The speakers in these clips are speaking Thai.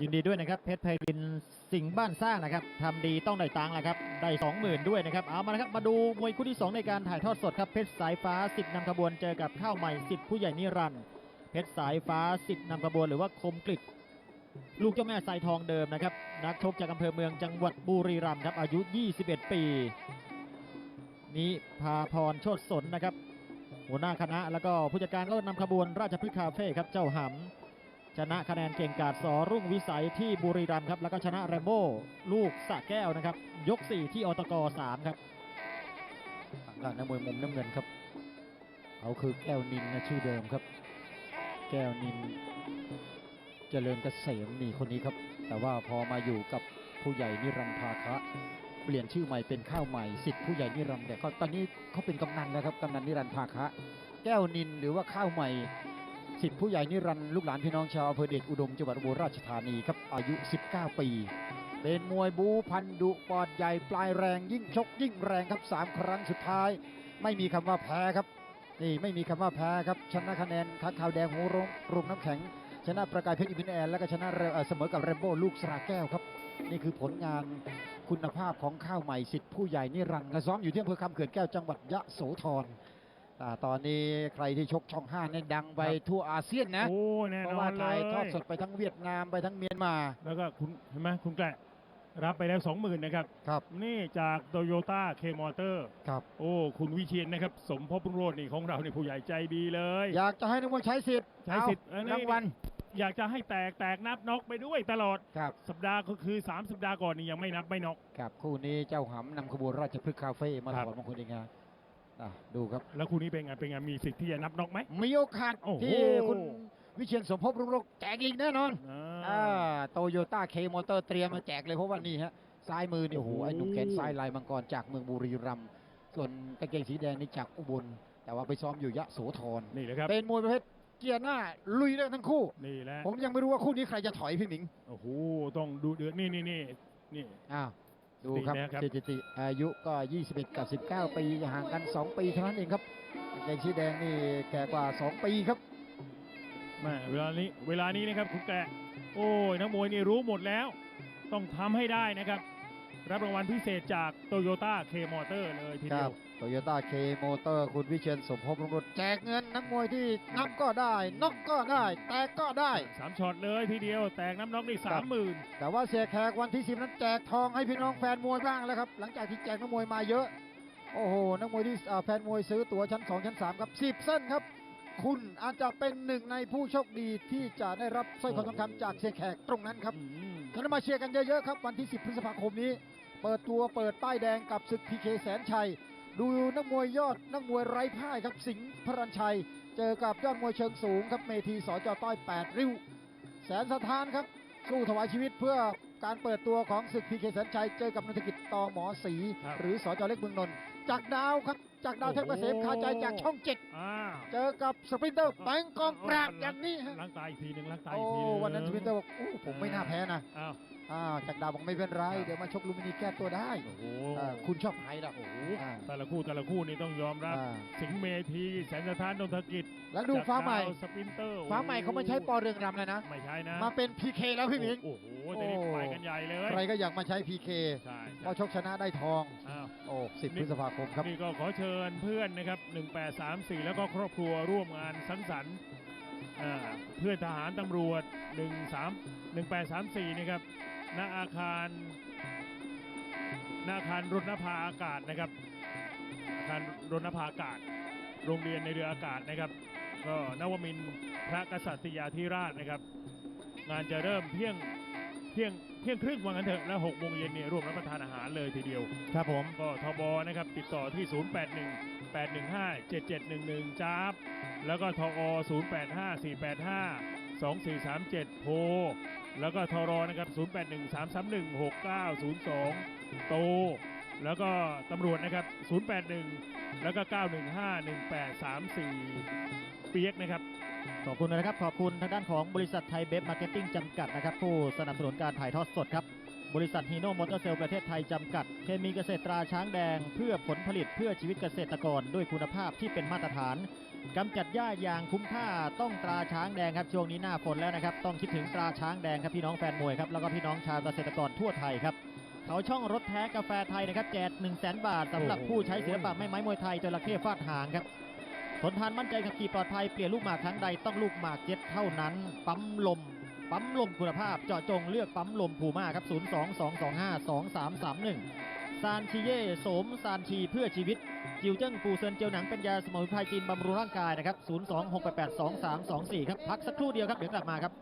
ยินดีด้วยนะครับเพชรไพรินสิงห์บ้านสร้างนะครับทำดีต้องได้ตังค์แหละครับได้สองหมื่นด้วยนะครับเอามานะครับมาดูมวยคู่ที่สองในการถ่ายทอดสดครับเพชรสายฟ้าสิทธิ์นำขบวนเจอกับข้าวใหม่สิทธิ์ผู้ใหญ่นิรันดร์เพชรสายฟ้าสิทธิ์นำขบวนหรือว่าคมกลิตลูกเจ้าแม่สายทองเดิมนะครับนักชกจากอำเภอเมืองจังหวัดบุรีรัมย์ครับอายุ 21 ปีนี้พาพรโชดสนนะครับหัวหน้าคณะแล้วก็ผู้จัดการก็นำขบวนราชพฤกษ์คาเฟ่ครับเจ้าหำ ชนะคะแนนเก่งกาดสอรุ่งวิสัยที่บุรีรัมย์ครับ แล้วก็ชนะแรมโบ้ลูกสระแก้วนะครับ ยก 4 ที่อตก3ครับทางด้านนักมวยมุมน้ำเงินครับเขาคือแก้วนินนะชื่อเดิมครับ แก้วนิน เจริญเกษมนี่คนนี้ครับ แต่ว่าพอมาอยู่กับผู้ใหญ่นิรันดร์ภาคะเปลี่ยนชื่อใหม่เป็นข้าวใหม่สิทธิ์ผู้ใหญ่นิรันดร์แต่ก็ตอนนี้เขาเป็นกำนันแล้วครับกำนันนิรันดร์ภาคะ แก้วนินหรือว่าข้าวใหม่ สิทธิ์ผู้ใหญ่นิรันดร์ลูกหลานพี่น้องชาวอำเภอเดชอุดมจังหวัดอุบลราชธานีครับอายุ 19 ปี เป็นมวยบูพันดุปอดใหญ่ปลายแรงยิ่งชกยิ่งแรงครับสามครั้งสุดท้าย ไม่มีคำว่าแพ้ครับนี่ไม่มีคำว่าแพ้ครับชนะคะแนนทักขาวแดงหูรงรุมน้ำแข็ง ชนะประกายเพชรอิมินแอนแล้วก็ชนะเเสมอกับเรมโบ้ลูกสระแก้วครับ นี่คือผลงานคุณภาพของข้าวใหม่สิทธิ์ผู้ใหญ่นิรันดร์ซ้อมอยู่ที่อำเภอคำเขื่อนแก้วจังหวัดยะโสธร อ่าตอนนี้ใครที่ชกช่องห้าเนี่ยดังไปทั่วอาเซียนนะโอ้แน่เพนราะอว่านเลถ่ายยทอดสดไปทั้งเวียดนามไปทั้งเมียนมาแล้วก็คุณเห็นไหมคุณแกละรับไปแล้วสองหมื่นนะครับ ครับนี่จากโตโยต้าเคมอเตอร์ ครับ โอ้ คุณวิเชียนนะครับ สมภพรุ่งโรจน์นี่ของเราเนี่ยผู้ใหญ่ใจดีเลย อยากจะให้นักมวยใช้สิทธิ์ใช้สิทธิ์เอาเออนี่ รางวัลอยากจะให้แตกแตกนับน็อกไปด้วยตลอด ครับ สัปดาห์ก็คือ3สัปดาห์ก่อนนี่ยังไม่นับไม่น็อก ครับคู่นี้เจ้าหำนำขบวนราชพฤกษ์คาเฟ่มาครัถบอดมงคลเองนะ อะดูครับ แล้วคู่นี้เป็นไงเป็นไงมีสิทธิ์ที่จะนับน็อกไหม มีโอกาสโอ้โห ที่คุณวิเชียนสมภพรุ่งโรจน์แจกอีกแน่นอนอ่าอ่าโตโยต้าเคมอเตอร์เตรียมมาแจกเลยเพราะว่านี่ฮะซ้ายมือนี่โอ้โหโอ้โหไอ้หนุ่มแขนซ้ายลายมังกรจากเมืองบุรีรัมย์ส่วนกางเกงสีแดงนี่จากอุบล แต่ว่าไปซ้อมอยู่ยะโสธรนี่แหละครับ เป็นมวยประเภทเกียร์หน้าลุยได้ทั้งคู่ นี่แหละผมยังไม่รู้ว่าคู่นี้ใครจะถอยพี่หมิงโอ้โหต้องดูเดือดนี่นี่นี่นี่อ้าว ดูครับดีนะครับสถิติอายุก็ 21 กับ 19 ปีห่างกัน 2 ปีเท่านั้นเองครับกางเกงสีแดงนี่แก่กว่า 2 ปีครับแม่เวลานี้เวลานี้นะครับคุณแกะโอ้ยนักมวยนี่รู้หมดแล้ว ต้องทำให้ได้นะครับ รับรางวัลพิเศษจากโตโยต้าเคมอเตอร์เลยทีคเดีรัยบว โตโยต้าเคมอเตอร์ คุณวิเชียนสมภพรุ่งโรจน์แจกเงินนักมวยที่นับก็ได้น็อกก็ได้ แตกก็ได้ สามช็อตเลยทีเดียว แตกน้ำน็อกได้สามหมื่นแต่ว่าเสียแขกวันที่ 10 นั้นแจกทองให้พี่น้องแฟนมวยบ้างแล้วครับ หลังจากที่แจกนักมวยมาเยอะ โอ้โห นักมวยที่อ่าแฟนมวยซื้อตั๋วชั้น 2 ชั้น 3 ครับ 10 เส้นครับ คุณอาจจะเป็นหนึ่งในผู้โชคดีที่จะได้รับสร้อยคอทองคำจากเสียแขกตรงนั้นครับอืมฉะนั้นมาเชียร์กันเยอะๆครับวันที่ 10 พฤษภาคมนี้ เปิดตัวเปิดป้ายแดงกับศึกพีเคแสนชัย ดูนักมวยยอดนักมวยไร้พ่ายครับสิงห์พรัญชัย เจอกับยอดมวยเชิงสูงครับเมทีสจต้อย 8 ริ้ว แสนสถานครับสู้ถวายชีวิตเพื่อการเปิดตัวของศึกพีเคแสนชัย เจอกับนักกิจตอหมอสีหรือสจเล็กเมืองนนท์จากดาวครับ จากดาวเทพเกษมคาใจจากช่องเจ็ดอ้าวเจอกับสปรินเตอร์แบงกองปราบอย่างนี้ฮะล้างตาอีกทีหนึ่งล้างตาโอ้อีกทีหนึงวันนั้นสปรินเตอร์บอกโอ้ผมไม่น่าแพ้นะอ้าวอ้าวจากดาวบอกไม่เป็นไรเดี๋ยวมาชกลูมินีแก้ตัวได้โอ้โหอ่าคุณชอบไทยละโอ้โหอ่าแต่ละคู่แต่ละคู่นี่ต้องยอมรับอ่าสิงห์เมทีแสนสถานนนทกิจ แล้วดูฟ้าใหม่จากดวสปรินเตอร์ฟ้าใหม่เขาไม่ใช้ปอเรืองรำเลยนะไม่ใช่นะมาเป็นพีเคแล้วพี่หมิงโอ้โหแต่นี่โอ้ไปกันใหญ่เลยใครก็อยากมาใช้พีเคใช่พอใช่ชกชนะได้ทองอ้าวโอ้สิบนี่พฤษภาคมครับนี่ก็ขอเชิญเพื่อนนะครับ 1834 แล้วก็ครอบครัวร่วมงานสังสรรค์เพื่อนทหารตำรวจ 13 1834 นะครับณอาคารณอาคารรถนภาอากาศนะครับ อาคารรถนภาอากาศ โรงเรียนในเรืออากาศนะครับ ก็นวมินทร์พระกษัตริยาธิราชนะครับ งานจะเริ่มเที่ยง เที่ยงเที่ยงครึ่งว่างั้นเถอะแล้ว6โมงเย็นเนี่ยร่วมรับประทานอาหารเลยทีเดียว ครับผมก็ทบนะครับติดต่อที่ 081 815 7711จ้าบแล้วก็ทอ085 485 2437 โพ แล้วก็ทรนะครับ 081 331 6902 โต แล้วก็ตำรวจนะครับ 081 แล้วก็ 915 1834 เปียกนะครับ ขอบคุณนะครับขอบคุณทางด้านของบริษัทไทยเบฟมาร์เก็ตติ้งจำกัดนะครับผู้สนับสนุนการถ่ายทอดสดครับบริษัทฮีโน่มอเตอร์เซลประเทศไทยจำกัด เคมีเกษตรตราช้างแดง เพื่อผลผลิตเพื่อชีวิตเกษตรกรด้วยคุณภาพที่เป็นมาตรฐานกำจัดหญ้าอย่างคุ้มค่าต้องตราช้างแดงครับช่วงนี้หน้าฝนแล้วนะครับต้องคิดถึงตราช้างแดงครับพี่น้องแฟนมวยครับแล้วก็พี่น้องชาวเกษตรกรทั่วไทยครับเขาช่องรถแท้กาแฟไทยนะครับแจก1 0 0 0 0แบาทสำหรับผู้ใช้ศิลปะไม่ไม้มวยไทยจระเข้ฟาดหางครับ ทนทานมั่นใจขับขี่ปลอดภัยเปลี่ยนลูกหมากครั้งใดต้องลูกหมากเจ็ดเท่านั้น ปั๊มลม ปั๊มลมคุณภาพเจาะจงเลือกปั๊มลมภูมาครับ 022252331 ซานชีเย่โสมซานชีเพื่อชีวิต จิวเจิ้งปูเซินเจียวหนังเป็นยาสมุนไพรจีนบำรุงร่างกายนะครับ 026882324 ครับ พักสักครู่เดียวครับ เดี๋ยวกลับมาครับ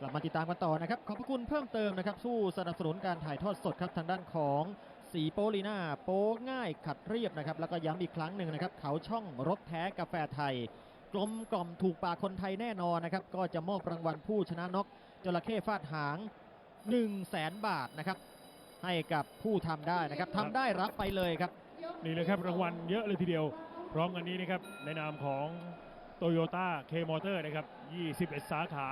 กลับมาติดตามกันต่อนะครับ ขอบพระคุณเพิ่มเติมนะครับ สู้สนับสนุนการถ่ายทอดสดครับทางด้านของ สีโปลีน่าโป๊ง่ายขัดเรียบนะครับ แล้วก็ย้ำอีกครั้งหนึ่งนะครับ เขาช่องรถแท้กาแฟไทย กลมกล่อมถูกปากคนไทยแน่นอนนะครับ ก็จะมอบรางวัลผู้ชนะนกจระเข้ฟาดหาง1 0 0 0 0แสนบาทนะครับ ให้กับผู้ทำได้นะครับทำได้รับไปเลยครับ นี่เลยครับรางวัลเยอะเลยทีเดียว พร้อมกันนี้นะครับในนามของโตโยต้าเคมอเตอร์นะครับ 21 สาขา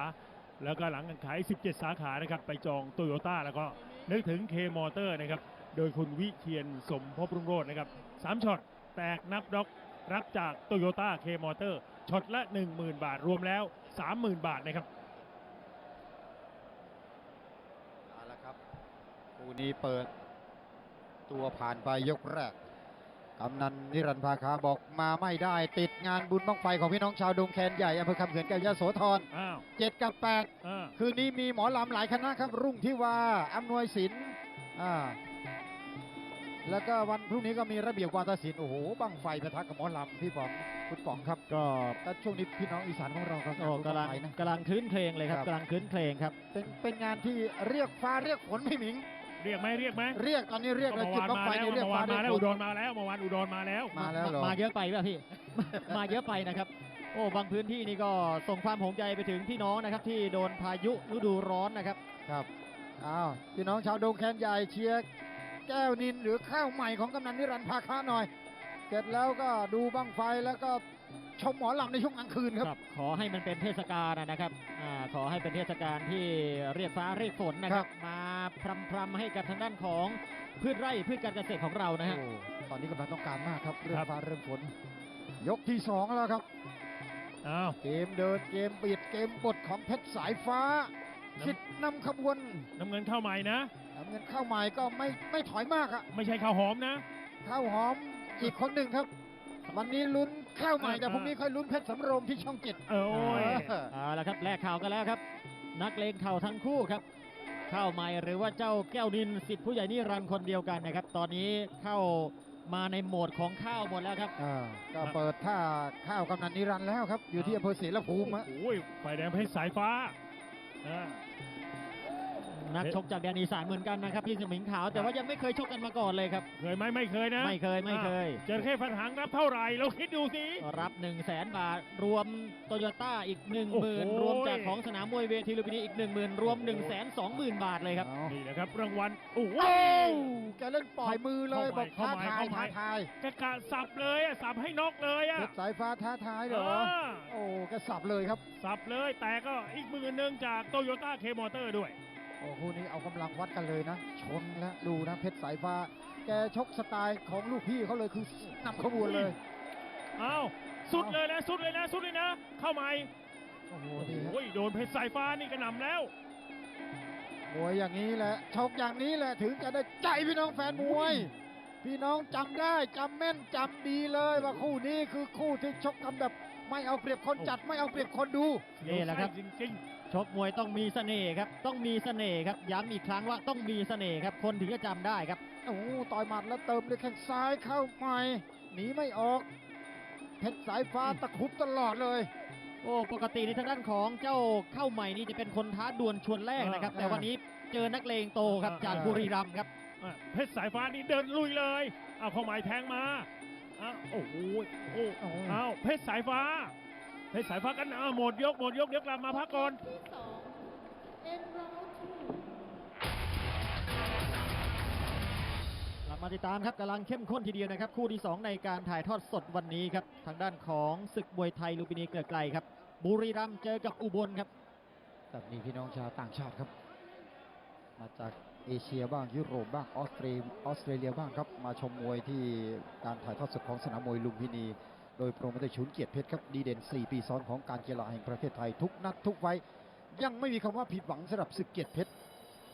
แล้วก็หลังการขาย 17 สาขานะครับ ไปจองโตโยต้าแล้วก็นึกถึงเคมอเตอร์นะครับ โดยคุณวิเทียนสมภพรุ่งโรจน์นะครับสามช็อตแตกนับด็อกรับจากโตโยต้าเคมอเตอร์ช็อตละ 10,000 บาทรวมแล้ว 30,000 บาทนะครับเอาละครับคู่นี้เปิดตัวผ่านไปยกแรกกำนันนิรันดร์ภาคาบอกมาไม่ได้ ติดงานบุญบังไฟของพี่น้องชาวดงแคนใหญ่อำเภอคำเขื่อนแก้วยโสธรอ้าวเจ็ดกับแปดอ่าคืนนี้มีหมอลำหลายคณะครับรุ่งที่ว่าอำนวยศิลป์อ่า แล้วก็วันพรุ่งนี้ก็มีระเบียบวาทศิลป์โอ้โหบังไฟปะทะกับหมอลำพี่ป๋องคุณป๋องครับก็แต่ช่วงนี้พี่น้องอีสานของเราครับโอ้กำลังงานบุญบั้งไฟนะกำลังคลื้นเครงเลยครับครับกำลังคลื้นเครงครับ เป็นเป็นงานที่เรียกฟ้าเรียกฝนไม่หมิงเรียกไหมเรียกไหมเรียกตอนนี้เรียกแล้วเมื่อจุดวานบังมาไฟแล้วนี่เรียกเมื่อฟ้าวานเรียมากแล้วฝอุนดรมาแล้วเมื่อวานอุดรมาแล้วมาแล้วเหรอมาเยอะไปป่ะพี่มาเยอะไปนะครับโอ้บางพื้นที่นี่ก็ส่งความห่วงใยไปถึงพี่น้องนะครับที่โดนพายุฤดูร้อนนะครับครับอ้าวพี่น้องชาวดงแคนใหญ่เชียร์ แก้วนินหรือข้าวใหม่ของกำนันนิรันดร์ภาคาหน่อย เสร็จแล้วก็ดูบังไฟแล้วก็ชมหมอลำในช่วงกลางคืนครับ ครับ ขอให้มันเป็นเทศกาลนะครับอ่าขอให้เป็นเทศกาลที่เรียกฟ้าเรียกฝนนะครับ มาพรำพรำๆให้กับทางด้านของพืชไร่พืชการเกษตรของเรานะฮะ โอ้ตอนนี้กำลังต้องการมากครับเรื่อครังบฟ้าเรื่องฝนยกที่สองแล้วครับ อ้าว เกมเดินเกมปิดเกมบดของเพชรสายฟ้าน้ำ สิทธิ์นำขบวนน้ำเงินเข้าใหม่นะ น้ำเงินเข้าใหม่ก็ไม่ไม่ถอยมากอะไม่ใช่ข้าวหอมนะข้าวหอมอีกคนหนึ่งครับ วันนี้ลุ้นข้าวใหม่อ่าแต่พรุ่งนี้ค่อยลุ้นเพชรสำโรงที่ช่องเจ็ดเออโอ้ย เออเอาละครับแลกข่าวกันแล้วครับ นักเลงเข่าทั้งคู่ครับ เข้าใหม่หรือว่าเจ้าแก้วดินสิทธิ์ผู้ใหญ่นี่รันคนเดียวกันนะครับ ตอนนี้เข้ามาในโหมดของข้าวหมดแล้วครับ อ่าก็เปิดท่าข้าวกำนันนิรันดร์แล้วครับ อยู่ที่อำเภอเสรภูมิฮะโอ้ยไฟแดงเพชรสายฟ้าอ่า นักชกจากแดนอีสานเหมือนกันนะครับพี่สมิงขาวแต่ว่ายังไม่เคยชกกันมาก่อนเลยครับ เคยไหมไม่เคยนะ ไม่เคยไม่เคยเจอแค่ฟันหางรับเท่าไหร่เราคิดดูสิรับ1 0 0 0 0แสนบาทรวมโตโยต้าอีก1โอ้โห0,000รวมจากของสนามมวยเวทีลุมพินีอีก1 0,000รวม1 2 0 0 0 0บาทเลยครับเอานี่นะครับรางวัลโอ้โหโอ้แกเล่นปล่อยมือเลยเข้าบไปอกท้าทายเข้าไปท้าทายแกกะสับเลยอะสับให้นอกเลยอะเพชรสายฟ้าท้าทายเหรออ่าโอ้แกสับเลยครับ สับเลยแต่ก็อีกมือหนึ่งจากโตโยต้าเคมอเตอร์ด้วย โอ้คู่นี้เอากำลังวัดกันเลยนะ ชนแล้วดูนะเพชรสายฟ้า แกชกสไตล์ของลูกพี่เขาเลยคือนำขบวนเลยอ้าวสุดเลยนะสุดเลยนะสุดเลยนะ เข้าใหม่โอ้โหโอ้ดีครับโหโดนเพชรสายฟ้านี่กระหน่ำแล้วมวยอย่างนี้แหละชกอย่างนี้แหละถึงจะได้ใจพี่น้องแฟนมวย พี่น้องจำได้จำแม่นจำดีเลยว่าคู่นี้คือคู่ที่ชกกันแบบไม่เอาเปรียบคนจัดไม่เอาเปรียบคนดูนี่แหละครับจริงชกมวยต้องมีเสน่ห์ครับ ต้องมีเสน่ห์ครับย้ำอีกครั้งว่าต้องมีเสน่ห์ครับ คนถึงจะจำได้ครับโอ้โหต่อยหมัดแล้วเติมด้วยแข้งซ้ายเข้าใหม่หนีไม่ออกเพชรสายฟ้าตะครุบตลอดเลยโอ้ปกติในทางด้านของเจ้าเข้าใหม่นี่จะเป็นคนท้าดวลชวนแรกนะครับอ่าแต่วันนี้เจอนักเลงโตครับอ่าจากอ่าบุรีรัมย์ครับๆ อะเพชรสายฟ้านี่เดินลุยเลยเอาเข้าใหม่แทงมาอ้าวโอ้โหโอ้โอ้โหอ้าวเพชรสายฟ้า เพชรสายฟ้ากันอ้าวหมดยกหมดยกเดี๋ยวกลับมาพักก่อน ที่สอง in round two กลับมาติดตามครับกำลังเข้มข้นทีเดียวนะครับ คู่ที่ 2 ในการถ่ายทอดสดวันนี้ครับ ทางด้านของศึกมวยไทยลูมพินีเกลือไกลครับ บุรีรัมย์เจอกับอุบลครับแต่มีพี่น้องชาวต่างชาติครับ มาจาก เอเชียบ้างยุโรปบ้างออสเตรียออสเตรเลียบ้างครับมาชมมวยที่การถ่ายทอดสดของสนามมวยลุมพินี โดยโปรโมเตอร์ชุนเกียรติเพชรครับดีเด่น 4 ปีซ้อนของการกีฬาแห่งประเทศไทยทุกนัดทุกไฟยังไม่มีคำว่าผิดหวังสำหรับศึกเกียรติเพชร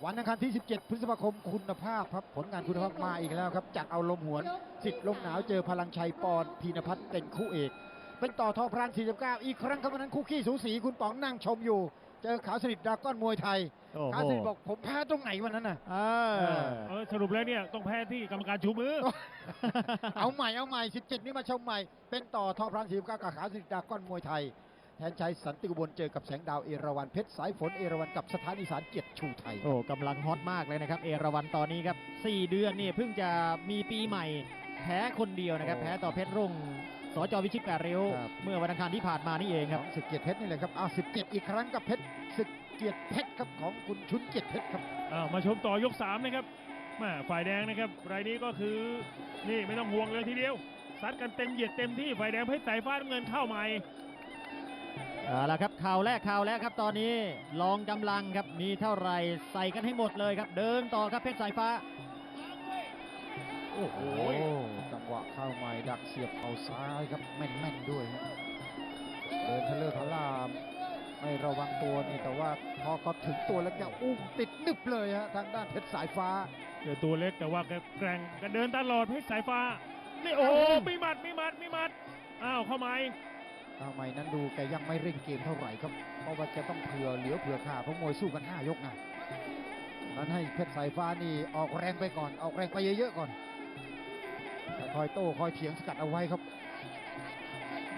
วันอังคารที่ 17 พฤษภาคมคุณภาพครับผลงานคุณภาพมาอีกแล้วครับจัดเอาลมหวนสิทธิ์ลมหนาวเจอพลังชัยปอนพีนพัฒน์เป็นคู่เอก เป็นต่อทอพราน49 อีกครั้งครับวันนั้นคู่ขี้สูสีคุณป๋องนั่งชมอยู่ เจอขาวสนิทดราก้อนมวยไทย โอ้ขาวโหสนิทบอกผมแพ้ตรงไหนวันนั้นน่ะ เออ เออสรุปแล้วเนี่ยต้องแพ้ที่กรรมการชูมือ เอาใหม่เอาใหม่ 17 นี้มาชมใหม่ เป็นต่อทอพราน49กับขาวสนิทดราก้อนมวยไทย แทนชัยสันติกุบลเจอกับแสงดาวเอราวันเพชรสายฝนเอราวันกับสถานอีสานเกียรติชูไทย โอ้กำลังฮอตมากเลยนะครับ เอราวันตอนนี้ครับ 4 เดือนนี่เพิ่งจะมีปีใหม่ แพ้คนเดียวนะครับโอ้แพ้ต่อเพชรรุ่ง สจวิชิตแปดริ้ว ครับ เมื่อวันอังคารที่ผ่านมานี่เองครับของศึกเกียรติเพชรนี่แหละครับเอา17อีกครั้งกับเพชรศึกเกียรติเพชรครับของคุณชุนเกียรติเพชรครับอ่ามาชมต่อยก3นะครับแม่ฝ่ายแดงนะครับรายนี้ก็คือนี่ไม่ต้องห่วงเลยทีเดียวซัดกันเต็มเหยียดเต็มที่ฝ่ายแดงเพชรสายฟ้าน้ำเงินเข้าใหม่เอาละครับข่าวแรกข่าวแรกครับตอนนี้ลองกำลังครับมีเท่าไหร่ใส่กันให้หมดเลยครับ เดินต่อครับเพชรสายฟ้า โอ้โห โอ้จังหวะเข้าใหม่ดักเสียบเข่าซ้ายครับแม่นๆด้วยฮะเดินทะเลอะทะลามไม่ระวังตัวนี่แต่ว่าพอเขาถึงตัวแล้วเนี่ยอุ้มติดนึบเลยฮะทางด้านเพชรสายฟ้าเจอตัวเล็กแต่ว่าแกแกร่งแกันเดินตลอดเพชรสายฟ้านี่โอ้โหเอ้ามีหมัดมีหมัดมีหมัดอ้าวเข้าไหมทำไมนั้นดูแกยังไม่เร่งเกมเท่าไหร่ครับ เพราะว่าแกต้องเผื่อเหลือเผื่อขาเพราะมวยสู้กัน5ยกนะนั้นให้เพชรสายฟ้านี่ออกแรงไปก่อนออกแรงไปเยอะๆก่อน คอยโต้คอยเถียงสกัดเอาไว้ครับ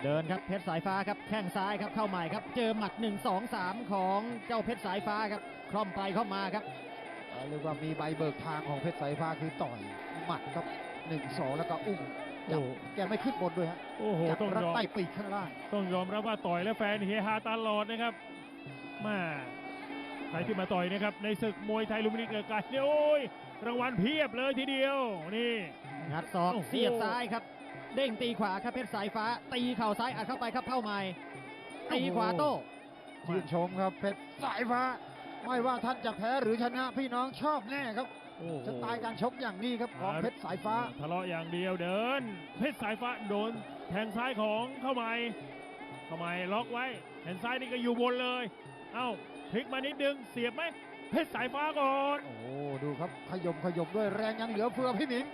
เดินครับเพชรสายฟ้าครับแข้งซ้ายครับเข้าใหม่ครับ เจอหมัด 1 2 3 ของเจ้าเพชรสายฟ้าครับคล่อมไปเข้ามาครับเอ่อเรียกว่ามีใบเบิกทางของเพชรสายฟ้าคือต่อยหมัดครับหนึ่งสองแล้วก็อุ้มจับโอ้แกไม่ขึ้นบนด้วยฮะโอ้โหจับต้องรัดยอมใต้ปีกข้างล่างต้องยอมรับว่าต่อยและแฟนเฮฮาตลอดนะครับมาใครที่มาต่อยนะครับในศึกมวยไทยลุมพินีเกิดการเนี่ยโอ้ยรางวัลเพียบเลยทีเดียวนี่ งัดศอกโอ้โหเสียบซ้ายครับ เด้งตีขวาครับเพชรสายฟ้า ตีเข่าซ้ายอัดเข้าไปครับเข้าใหม่ตีขวาโต้ชื่นชมครับเพชรสายฟ้า ไม่ว่าท่านจะแพ้หรือชนะพี่น้องชอบแน่ครับโอ้โหสไตล์การชกอย่างนี้ครับของเพชรสายฟ้า ทะเลาะอย่างเดียวเดิน เพชรสายฟ้าโดนแทงซ้ายของเข้าใหม่เข้าใหม่ล็อกไว้แขนซ้ายนี่ก็อยู่บนเลย เอ้าพลิกมานิดนึงเสียบไหมเพชรสายฟ้าก่อน โอ้โหดูครับขยมขยมด้วยแรงยังเหลือเฟือพี่หมิง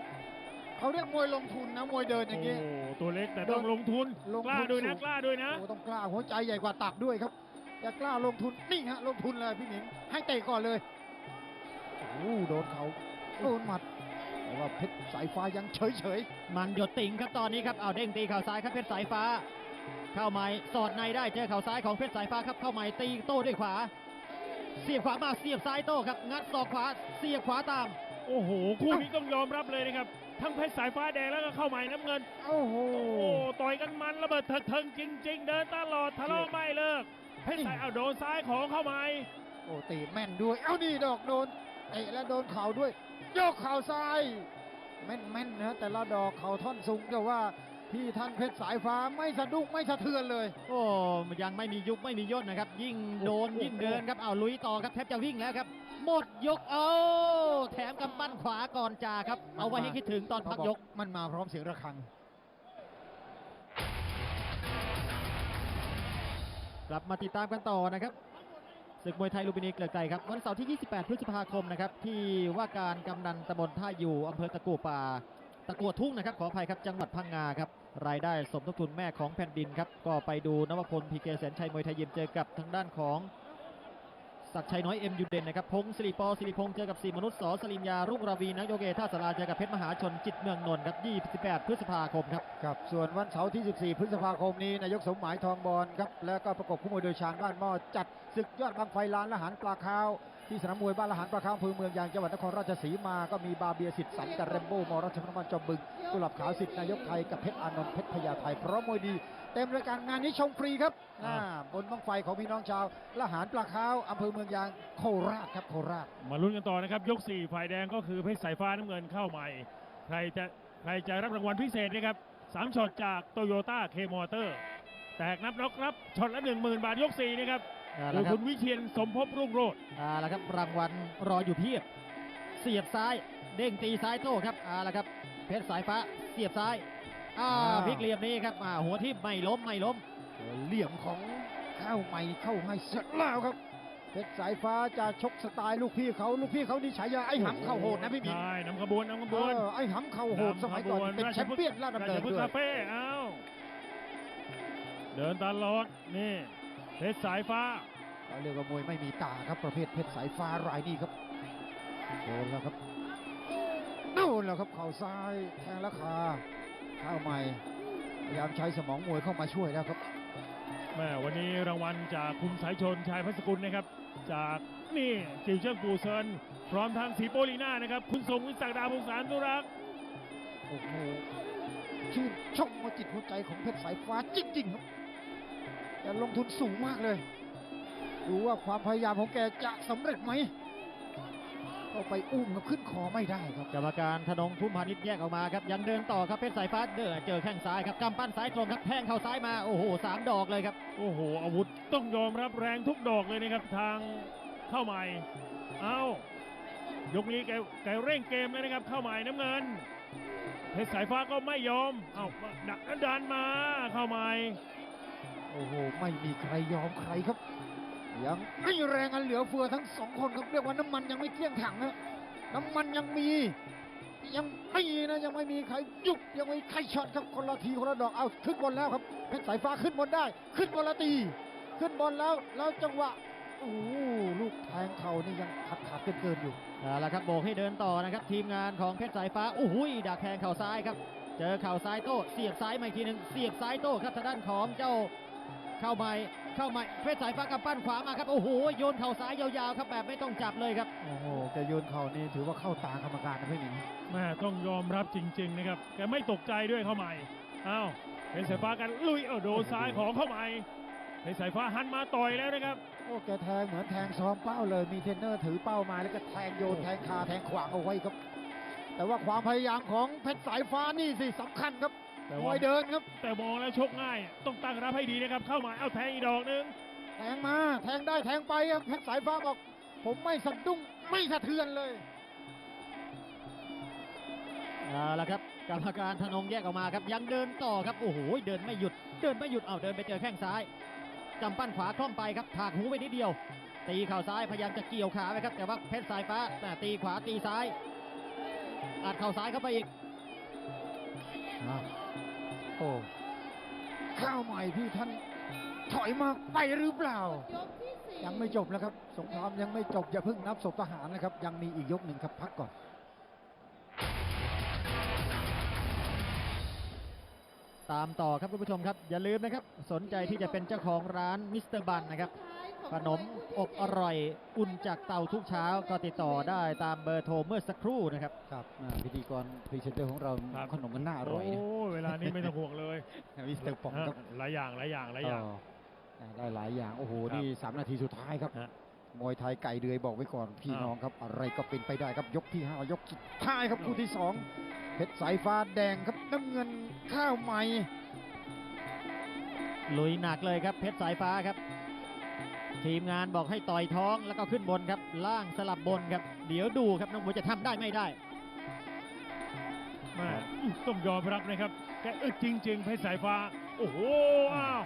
เขาเรียกมวยลงทุนนะมวยเดินอย่างโอ้นี้ตัวเล็กแต่ต้องลงทุนลงกล้าทุนด้วยสูนะงกล้าด้วยนะ โอ้ต้องกล้าหัวใจใหญ่กว่าตักด้วยครับจะกล้าลงทุนนี่ฮะลงทุนเลยพี่หมิงให้เตะก่อนเลยโอ้โหโดนเขาโดนหมัดแต่ว่าเพชรสายฟ้ายังเฉยเฉยมันหยดติ่งครับตอนนี้ครับเอาเด้งตีเข่าซ้ายครับเพชรสายฟ้า เข้าใหม่สอดในได้เจอเข่าซ้ายของเพชรสายฟ้าครับเข้าใหม่ตีโต้ด้วยขวา เสียบขวามาเสียบซ้ายโต้ครับงัดศอกขวาเสียบขวาตาม โอ้โห คู่นี้ต้องยอมรับเลยนะครับ ทั้งเพชรสายฟ้าแดงแล้วก็เข้าใหม่น้ำเงินๆโอ้โห โอ้ต่อยกันมันระเบิดเถิดเทิงจริง ๆ เดินตลอดทะเลาะไม่เลิก เพชรสายเอาโดนซ้ายของเข้าใหม่โอ้ตีแม่นด้วย เอ้านี่ดอกโดนเตะและโดนเข่าด้วยยกเข่าซ้าย แม่นแม่นๆนะแต่ละดอกเข่าท่อนสูงแต่ว่าพี่ท่านเพชรสายฟ้าไม่สะดุ้งไม่สะเทือนเลย โอ้ยังไม่มียุบไม่มีย่นนะครับ ยิ่งโดนโอ้โหยิ่งเดินครับเอาลุยต่อครับแทบจะวิ่งแล้วครับ หมดยกเอาแถมกำปั้นขวาก่อนจ่าครับ เอาไว้ให้คิดถึงตอนพักยก มันมาพร้อมเสียงระฆัง กลับมาติดตามกันต่อนะครับศึกมวยไทยลูมพินีเกลือไกรครับ วันเสาร์ที่ 28 พฤษภาคมนะครับ ที่ว่าการกำนันตำบลท่าอยู่อำเภอตะกัวป่า ตะกัวทุ่งนะครับ ขออภัยครับจังหวัดพังงาครับ รายได้สมทบทุนแม่ของแผ่นดินครับ ก็ไปดูนวพลพีเกแสนชัยมวยไทยยิมเจอกับทางด้านของ ศักดิ์ชัยน้อยเอ็มยูเดนนะครับพงศิริปอศิริพงษ์เจอกับสีมนุษย์สอสลินยารุ่งราวีนักโยเกท่าสาราเจอกับเพชรมหาชนจิตเมืองนนท์ครับ28 พฤษภาคมครับครับส่วนวันเสาร์ที่ 14 พฤษภาคมนี้นายกสมหมายทองบอลครับแล้วก็ประกบคู่มวยโดยชาญบ้านหม้อจัดศึกยอดบังไฟล้านละหันปลาคาว ที่สนามมวยบ้านละหารปลาคาวอำเภอเมืองยางจังหวัดนครราชสีมาก็มีบาเบียสิทธิ์สันกับเรมโบ้มอรัชพนมันจอมบึงกุหลาบขาวสิทธิ์นายกไทยกับเพชรอานนท์เพชรพญาไทยพร้อมมวยดี เต็มรายการงานนี้ชมฟรีครับอ่าอ่าบนบังไฟของพี่น้องชาวละหารปลาคาวอำเภอเมืองยางโคราชครับโคราชมาลุ้นกันต่อนะครับ ยก4ฝ่ายแดงก็คือเพชรสายฟ้าน้ำเงินเข้าใหม่ ใครจะใครจะรับรางวัลพิเศษนะครับสามช็อตจากโตโยต้าเคมอเตอร์แตกนับน็อกรับช็อตละ10,000บาทยก4นะครับ เอาโดละยครัคุบณวิเชียนสมภพรุ่งโรจน์เอาละครับรางวัลรออยู่เพียบสียบซ้าย เด้งตีซ้ายโต้ครับเอาละครับ เพชรสายฟ้าเสียบซ้ายอ่าอ่า พลิกเหลี่ยมนี้ครับอ่าหัวที่ไม่ล้มไม่ล้ม เหลี่ยมของข้าวใหม่เข้าให้เสร็จแล้วครับเพชรสายฟ้าจะชกสไตล์ลูกพี่เขาลูกพี่เขานี่ฉายาไอ้หำเข่าโหดนะพี่หมิงใช่นำขบวนนำขบเอวนอไอ้หำเข่าโหดสมัยก่อนเป็นแชมเปี้ยนลาดดำเนินราชพฤกด้ษ์วยคาเฟ่เอ้าเดินตลอดนี่ เพชรสายฟ้าเขาเรียกว่ามวยไม่มีตาครับประเภทเพชรสายฟ้ารายนี้ครับโดนแล้วครับโดนแล้วครับเข่าซ้ายแทงราคาข้าวใหม่พยายามใช้สมองมวยเข้ามาช่วยแล้วครับแม่วันนี้รางวัลจากคุณสายชนชายพัสกุลนะครับ จากนี่จิวเจิ้งปูเซินพร้อมทางสีโปลีน่านะครับ คุณทรงวิศักดาพงศารนุรักษ์โอ้โหชื่นชมหัวจิตหัวใจของเพชรสายฟ้าจริงๆครับ แกลงทุนสูงมากเลย ดูว่าความพยายามของแกจะสำเร็จไหมเข้าไปอุ้มกับขึ้นคอไม่ได้ครับกรรมการธนงพุ่มพานิชแยกออกมาครับ ยังเดินต่อครับเพชรสายฟ้าเดินเจอแข้งซ้ายครับกำปั้นซ้ายตรงครับแทงเข่าซ้ายมาโอ้โหสามดอกเลยครับโอ้โหอาวุธต้องยอมรับแรงทุกดอกเลยนะครับทางเข้าใหม่ เอายกนี้แกแกเร่งเกมเลยนะครับ เข้าใหม่น้ำเงินเพชรสายฟ้าก็ไม่ยอมเอาดักดันมาเข้าใหม่ โอ้โห ไม่มีใครยอมใครครับ ยังไม่แรงอันเหลือเฟือทั้งสองคนครับเรียกว่าน้ำมันยังไม่เกลี้ยงถังนะน้ำมันยังมี ยังไม่นะยังไม่มีใครหยุดยังไม่มีใครช็อตครับคนละทีคนละดอกเอาขึ้นบนแล้วครับเพชรสายฟ้าขึ้นบนได้ ขึ้นบนละตี ขึ้นบนแล้วแล้วจังหวะโอ้ลูกแทงเข่านี่ยังขัดขัดเกินเกินๆอยู่เอาละครับโบกให้เดินต่อนะครับ ทีมงานของเพชรสายฟ้าโอ้โหดักแทงเข่าซ้ายครับ เจอเข่าซ้ายโต้เสียบซ้ายมาอีกทีหนึ่งเสียบซ้ายโต้ครับทางด้านของเจ้า เข้าใหม่เข้าใหม่เพชรสายฟ้ากำปั้นขวามาครับ โอ้โหโยนเข่าซ้ายยาวๆครับแบบไม่ต้องจับเลยครับ โอ้โหแกโยนเข่านี่ถือว่าเข้าตากรรมการนะพี่หมิงแม่ต้องยอมรับจริง ๆ นะครับแกไม่ตกใจด้วยเข้าใหม่เอาเพชรสายฟ้ากันลุยเอาโดนซ้ายของเข้าใหม่เพชรสายฟ้าหันมาต่อยแล้วนะครับโอ้แกแทงเหมือนแทงซ้อมเป้าเลยมีเทรนเนอร์ถือเป้ามาแล้วก็แทงโยนแทงคาแทงขวางเอาไว้ครับ แต่ว่าความพยายามของเพชรสายฟ้านี่สิสำคัญครับ แต่มว่าวยเดินครับ แต่มองแล้วชกง่าย ต้องตั้งรับให้ดีนะครับ เข้ามาเอาแทงอีกดอกหนึง แทงมา แทงได้แทงไปครับเพชรสายฟ้าบอก ผมไม่สะดุ้งไม่สะเทือนเลย เอาละครับกรรมการธนงแยกออกมาครับยังเดินต่อครับโอ้โหเดินไม่หยุด เดินไม่หยุดเอาเดินไปเจอแข้งซ้ายกำปั้นขวาคล่อมไปครับถากหูไปนิดเดียว ตีเข่าซ้ายพยายามจะเกี่ยวขาไปครับแต่ว่าเพชรสายฟ้าแต่ตีขวาตีซ้ายอัดเข่าซ้ายเข้าไปอีก โอ้ข้าวใหม่พี่ท่านถอยมาไปหรือเปล่า ยังไม่จบนะครับ สงครามยังไม่จบอย่าเพิ่งนับศพทหารนะครับ ยังมีอีกยกหนึ่งครับพักก่อน ตามต่อครับคุณผู้ชมครับ อย่าลืมนะครับ สนใจที่จะเป็นเจ้าของร้านมิสเตอร์บันนะครับ ขนมอบอร่อยอุ่นจากเตาทุกเช้าก็ติดต่อได้ตามเบอร์โทรเมื่อสักครู่นะครับ ครับอ่าพิธีกรพรีเซนเตอร์ของเราครับ ขนมมันน่าอร่อยนะโอ้เวลานี้ไม่ต้องห่วงเลยมิสเตอร์ปองครับฮะหลายอย่างหลายอย่างหลายอย่างก็ได้หลายอย่าง โอ้โห ครับนี่สามนาทีสุดท้ายครับ ฮะมวยไทยไก่เดือยบอกไว้ก่อนพี่อ้าว น้องครับ อะไรก็เป็นไปได้ครับยกที่ห้ายกสุดท้ายครับคู่ที่สองเพชรสายฟ้าแดงครับ น้ำเงินข้าวใหม่ ลุยหนักเลยครับเพชรสายฟ้าครับ ทีมงานบอกให้ต่อยท้องแล้วก็ขึ้นบนครับ ล่างสลับบนครับ เดี๋ยวดูครับน้องมวยจะทำได้ไม่ได้แม่ต้องยอมรับนะครับแกอึดจริง ๆ เพชรสายฟ้า โอ้โหอ้าว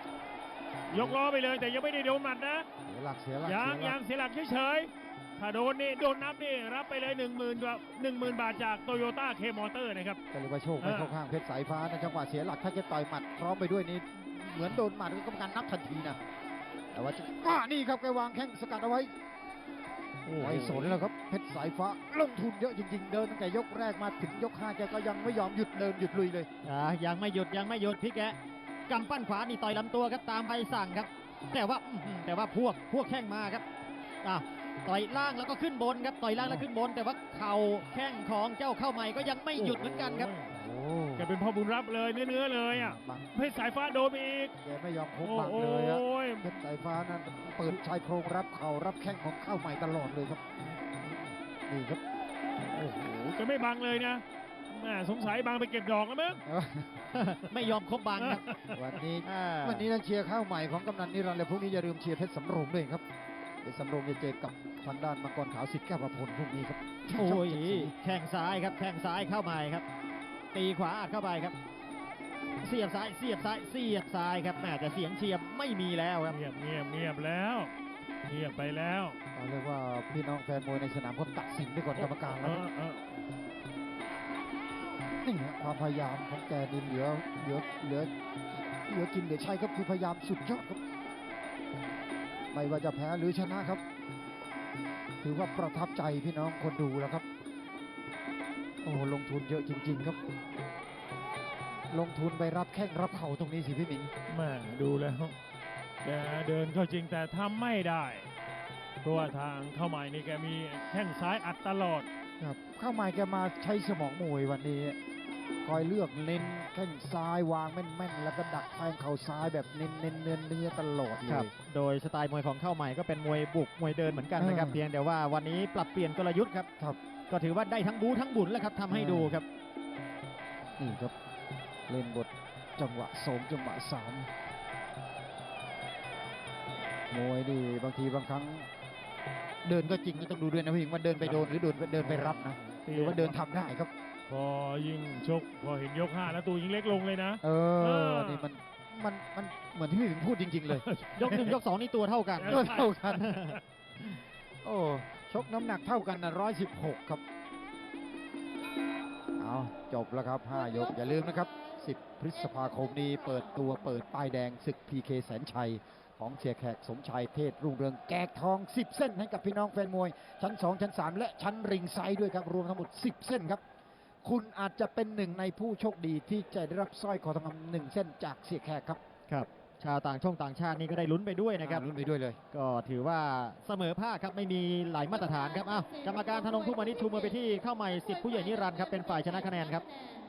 ยกล้อไปเลยแต่ยังไม่ได้โดนหมัดนะเสียหลักเสียหลักยางเสียหลัยากงเสียหลักเฉยๆ ถ้าโดนนี่โดนนับนี่รับไปเลย1 0,000กับ10,000บาทจากโตโยต้าเคมอเตอร์นะครับก็เลยว่าโชคไม่อ่าเข้าข้างเพชรสายฟ้าในจังหวะเสียหลักถ้าจะต่อยหมัดพร้อมไปด้วยนี่เหมือนโดนหมัดก็กรรมการนับทันทีนะแต่ว่าจะอ่านี่ครับแกวางแข้งสกัดเอาไว้ไว้สนแล้วครับเพชรสายฟ้าลงทุนเยอะจริง ๆ เดินตั้งแต่ยกแรกมาถึงยกห้าแกก็ยังไม่ยอมหยุดเดินหยุดลุยเลยอ่ายังไม่หยุดยังไม่หยุดพี่แกกำปั้นขวานี่ต่อยลำตัวครับตามใบสั่งครับ แต่ว่าอื้อหือแต่ว่าพวกพวกแข้งมาครับอ่า ต่อยล่างแล้วก็ขึ้นบนครับต่อยล่างแล้วขึ้นบน แต่ว่าเข่าแข้งของเจ้าเข้าใหม่ก็ยังไม่หยุดเหมือนกันครับโอ้แกเป็นพ่อบุญรับเลยเนื้อๆเลยอะบังเพชรสายฟ้าโดนไปอีกแกไม่ยอมพบโอ้บังโหเลยฮะเพชรสายฟ้านั้นเปิดชายโครงรับเข่ารับแข้งของเข้าใหม่ตลอดเลยครับนี่ครับโอ้โหจะไม่บังเลยนะแม่สงสัยบังไปเก็บดอกแล้วมั้งไม่ยอมคบบังครับวันนี้อ่าวันนี้เราเชียร์ข้าวใหม่ของกำนันนิรันดร์และพรุ่งนี้อย่าลืมเชียร์เพชรสำโรงด้วยครับ เดี๋ยวสำโรงจะเจอกับทางด้านมังกรขาวสิทธิ์แก้วประพลพรุ่งนี้ครับโอ้ยช่งเจ็ดสีแข้งซ้ายครับแข้งซ้ายเข้ามาครับ ตีขวาอัดเข้าไปครับ เสียบซ้ายเสียบซ้ายเสียบซ้ายครับแหม่แต่เสียงเชียร์ไม่มีแล้วครับเงียบเงียบเงียบแล้วเงียบไปแล้วเอาเรียกว่าพี่น้องแฟนมวยในสนามเขาตัดสินไปก่อนกรรมการเอแล้วอเออนี่ฮะความพยายามของแกนี่เหลือเหลือเหลือเหลือกินเหลือใช้ครับคือพยายามสุดยอดครับ ไม่ว่าจะแพ้หรือชนะครับ ถือว่าประทับใจพี่น้องคนดูแล้วครับ โอ้ลงทุนเยอะจริง ๆ ครับ ลงทุนไปรับแข้งรับเข่าตรงนี้สิพี่หมิงแม่ดูแล้วแกเดินเข้าจริงแต่ทำไม่ได้เพราะว่าทางเข้าใหม่นี่แกมีแข้งซ้ายอัดตลอดครับเข้ามาแกมาใช้สมองมวยวันนี้ คอยเลือกเน้นแข้งซ้ายวางแม่นๆ แล้วก็ดักแทงเข่าซ้ายแบบเน้นเน้นเนื้อเนื้อตลอดเลครับ ย โดยสไตล์มวยของเข้าใหม่ก็เป็นมวยบุกมวยเดินเหมือนกันนะครับเออเพียงแต่ว่าวันนี้ปรับเปลี่ยนกลยุทธ์ครับ ครับก็ถือว่าได้ทั้งบูทั้งบุญแล้วครับทำให้เออดูครับ นี่ครับ เล่นบทจังหวะสองจังหวะสามมวยนี่บางทีบางครั้ง เดินก็จริงก็ต้องดูด้วยนะพี่หญิงว่าเดินไปโดนหรือเดินไปเดินไปรับนะหรือว่าเดินทำได้ครับ พอยิงชกพอเห็นยกห้าแล้วตัวยิงเล็กลงเลยนะ เอเออ อนี่มันมันมันเหมือนที่พี่หญิงพูดจริง ๆ เลย ยกหนึ่งยกสองนี่ตัวเท่ากัน เอก็อเท่ากัน โอ้ชกน้ำหนักเท่ากันนะร้อยสิบหกครับ เอาจบแล้วครับห้ายก อย่าลืมนะครับ 10 พฤษภาคมนี้เปิดตัวเปิดป้ายแดงศึกพีเคแสนชัย ของเสียแขกสมชัยเทศรุ่งเรืองแกกทอง 10 เส้นให้กับพี่น้องแฟนมวย ชั้น 2 ชั้น 3 และชั้นริงไซด์ด้วยครับ รวมทั้งหมด 10 เส้นครับ คุณอาจจะเป็นหนึ่งในผู้โชคดีที่จะได้รับสร้อยคอทองคำหนึ่งเส้นจากเสียแขกครับครับ ชาวต่างช่องต่างชาตินี่ก็ได้ลุ้นไปด้วยนะครับอ่าลุ้นไปด้วยเลย ก็ถือว่าเสมอภาคครับไม่มีหลายมาตรฐานครับอ้าวกรรมการธนงทุกมานิชชูมือไปที่เข้าใหม่สิทธิ์ผู้ใหญ่นิรันดร์ครับเป็นฝ่ายชนะคะแนนครับคะแนน